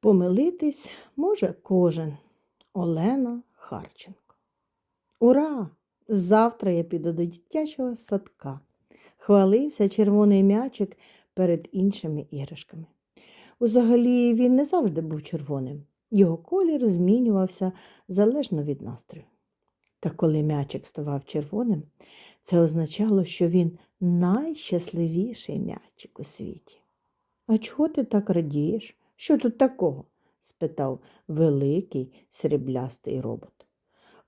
Помилитись може кожен. Олена Харченко. Ура! Завтра я піду до дитячого садка. Хвалився червоний м'ячик перед іншими іграшками. Взагалі він не завжди був червоним. Його колір змінювався залежно від настрою. Та коли м'ячик ставав червоним, це означало, що він найщасливіший м'ячик у світі. А чого ти так радієш? Що тут такого? спитав великий сріблястий робот.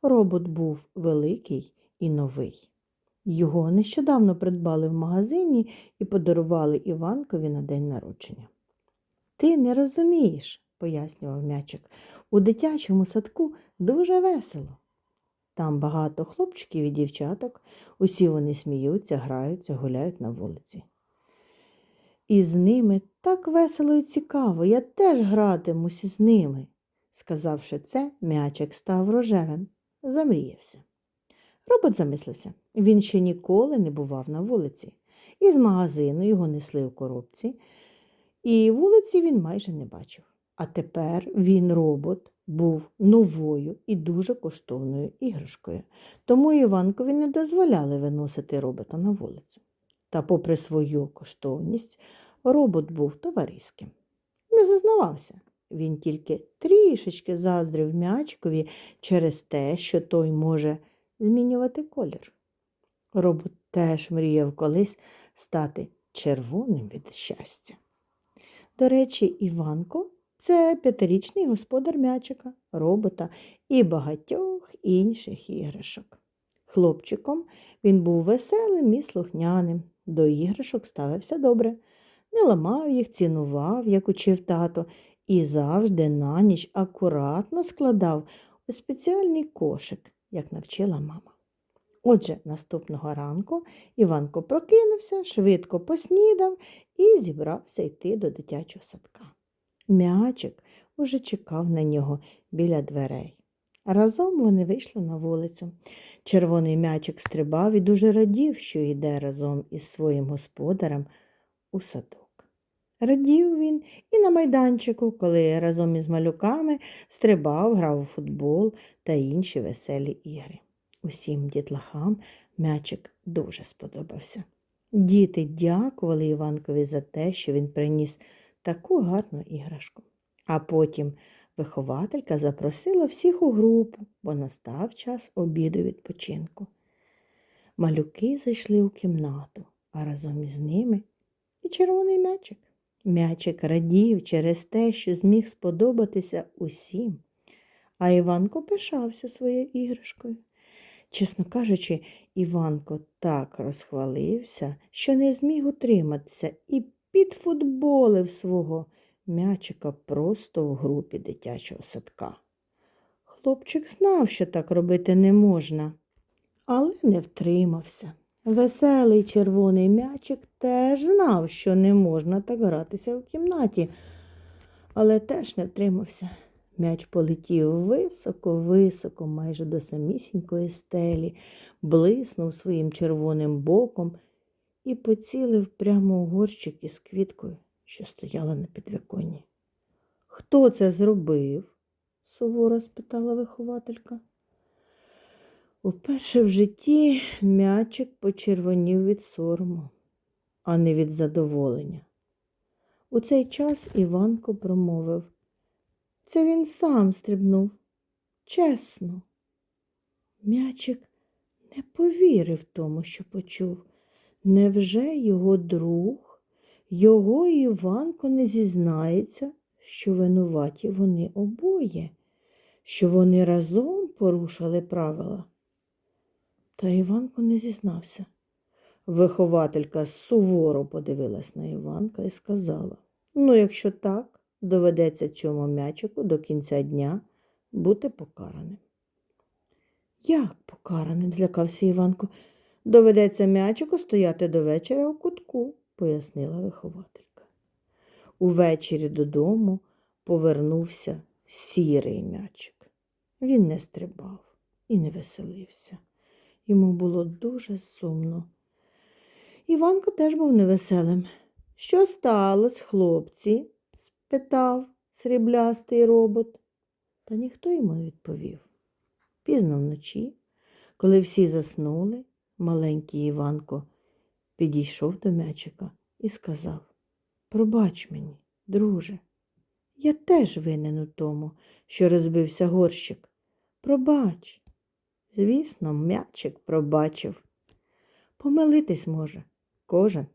Робот був великий і новий. Його нещодавно придбали в магазині і подарували Іванкові на день народження. Ти не розумієш, пояснював м'ячик, у дитячому садку дуже весело. Там багато хлопчиків і дівчаток, усі вони сміються, граються, гуляють на вулиці. І з ними так весело і цікаво, я теж гратимусь із ними. Сказавши це, м'ячик став рожевим, замріявся. Робот замислився. Він ще ніколи не бував на вулиці. Із магазину його несли у коробці, і вулиці він майже не бачив. А тепер він, робот, був новою і дуже коштовною іграшкою, тому Іванкові не дозволяли виносити робота на вулицю. Та, попри свою коштовність, робот був товариським. Не зазнавався. Він тільки трішечки заздрив м'ячкові через те, що той може змінювати колір. Робот теж мріяв колись стати червоним від щастя. До речі, Іванко це п'ятирічний господар м'ячика, робота і багатьох інших іграшок. Хлопчиком він був веселим і слухняним, до іграшок ставився добре, не ламав їх, цінував, як учив тато, і завжди на ніч акуратно складав у спеціальний кошик, як навчила мама. Отже, наступного ранку Іванко прокинувся, швидко поснідав і зібрався йти до дитячого садка. М'ячик уже чекав на нього біля дверей. Разом вони вийшли на вулицю. Червоний м'ячик стрибав і дуже радів, що йде разом із своїм господарем у садок. Радів він і на майданчику, коли разом із малюками стрибав, грав у футбол та інші веселі ігри. Усім дітлахам м'ячик дуже сподобався. Діти дякували Іванкові за те, що він приніс таку гарну іграшку. А потім вихователька запросила всіх у групу, бо настав час обіду відпочинку. Малюки зайшли у кімнату, а разом із ними і червоний м'ячик. М'ячик радів через те, що зміг сподобатися усім, а Іванко пишався своєю іграшкою. Чесно кажучи, Іванко так розхвалився, що не зміг утриматися і підфутболив свого м'ячика просто у групі дитячого садка. Хлопчик знав, що так робити не можна, але не втримався. Веселий червоний м'ячик теж знав, що не можна так гратися в кімнаті, але теж не втримався. М'яч полетів високо-високо, майже до самісінької стелі, блиснув своїм червоним боком і поцілив прямо у горщик із квіткою, що стояла на підвіконні. Хто це зробив? суворо спитала вихователька. Уперше в житті м'ячик почервонів від сорому, а не від задоволення. У цей час Іванко промовив це він сам стрибнув. Чесно. М'ячик не повірив тому, що почув. Невже його друг, його Іванко не зізнається, що винуваті вони обоє, що вони разом порушили правила? Та Іванко не зізнався. Вихователька суворо подивилась на Іванка і сказала ну, якщо так, доведеться цьому м'ячику до кінця дня бути покараним. Як покараним? злякався Іванко. Доведеться м'ячику стояти до вечора у кутку, пояснила вихователька. Увечері додому повернувся сірий м'ячик. Він не стрибав і не веселився. Йому було дуже сумно. Іванко теж був невеселим. Що сталося, хлопці? спитав сріблястий робот. Та ніхто йому не відповів. Пізно вночі, коли всі заснули, маленький Іванко підійшов до м'ячика і сказав Пробач мені, друже, я теж винен у тому, що розбився горщик. Пробач. Звісно, м'ячик пробачив. Помилитись може кожен